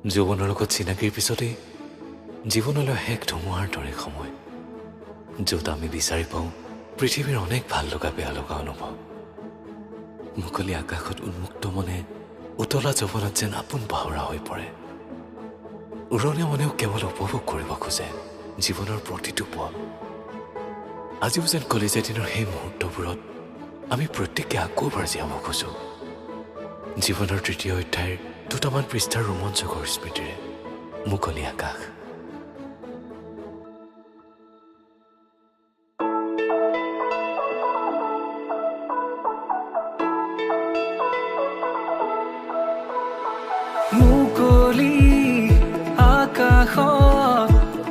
যৌৱনৰ লগত চিনাকিৰ পিছতেই জীৱনলৈ শেষ ধুমুহাৰ দৰে সময় য'ত আমি বিচাৰি পাওঁ পৃথিৱীৰ অনেক ভাল লগা বেয়া লগা অনুভৱ। মুকলি আকাশত উন্মুক্ত মনে উতলা যৌৱনত যেন আপোন পাহৰা হৈ পৰে। উৰণীয়া মনেও কেৱল উপভোগ কৰিব খোজে জীৱনৰ প্ৰতিটো পল আজিও যেন কলেজীয়া দিনৰ সেই মুহূৰ্তবোৰত আমি প্ৰত্যেকে আকৌ এবাৰ জীয়াব খোজোঁ। জীৱনৰ তৃতীয় অধ্যায়ৰ দুটামান পৃষ্ঠাৰ ৰোমাঞ্চকৰ স্মৃতিৰে মুকলি আকাশ। মুকলি আকাশত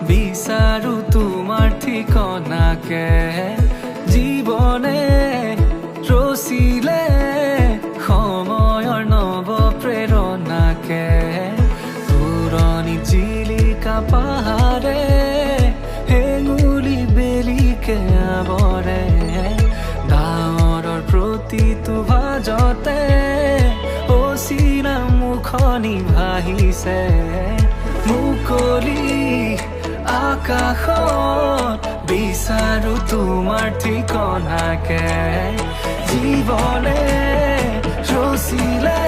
বিচাৰো তোমাৰ ঠিকনাকে। ভাহিছে মুকলি আকাশত বিচাৰো তোমাৰ ঠিকনাকে। জীৱনে ৰচিলে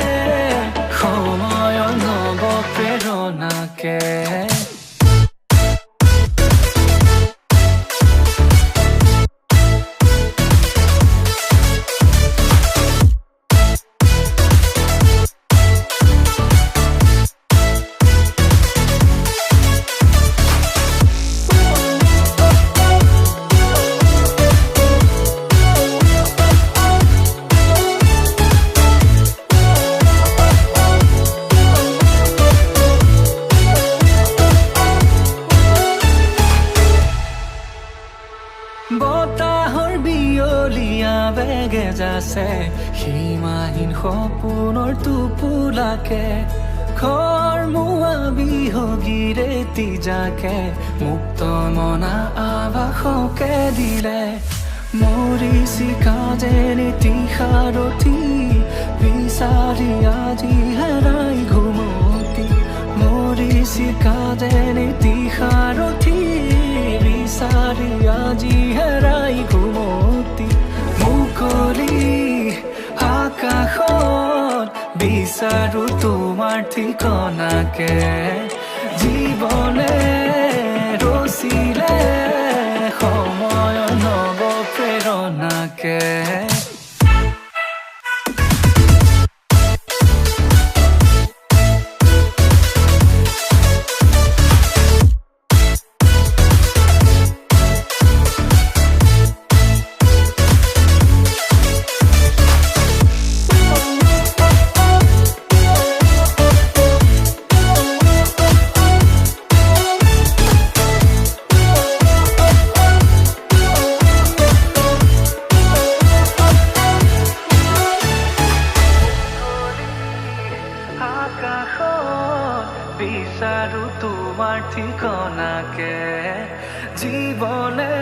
বতাহৰ বিয়লিয়া বেগে যাছে। সীমাহীন সপোনৰ টোপোলাকে। ঘৰ মোৱা বিহগীৰে তিজাকে। মুক্ত মনা আভাসকে দিলে। মৰিচিকা যেনে তিসাৰথি বিচাৰি আজি আজি হেৰাই ঘুমতি। মুকলি আকাশত বিচাৰো তোমাৰ ঠিকনাকে। জীৱনে ৰচিলে বিচাৰো তোমাৰ ঠিকনাকে। জীৱনে